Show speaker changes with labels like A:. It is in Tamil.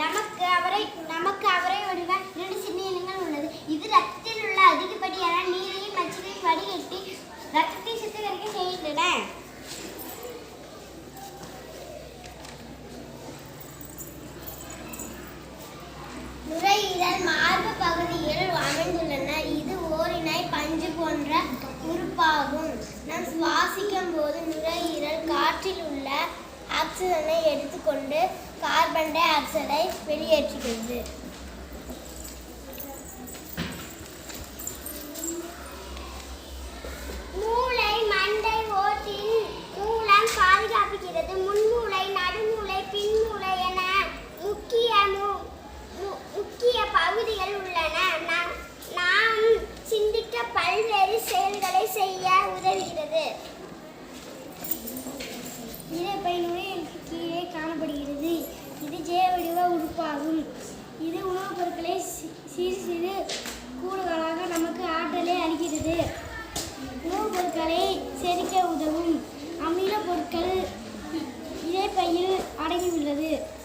A: நமக்கு அவரை நமக்கு அவரை வடிவ இரண்டு சிறுநீரகங்கள் உள்ளது. இது ரத்தத்தில் உள்ள அதிகப்படியான நீரையும் நச்சுரையும் வடிகட்டி ரத்தத்தை சுத்திகரிக்க செய்கின்றன. நுரையீரல் மார்பு பகுதியில் அமைந்துள்ளன. இது ஓரினை பஞ்சு போன்ற உறுப்பாகும். நாம் சுவாசிக்கும் போது நுரையீரல் காற்றில் உள்ள ஆக்சிஜனை எடுத்துக்கொண்டு கார்பன் டை ஆக்சைடை வெளியேற்றுகிறது. செரிக்க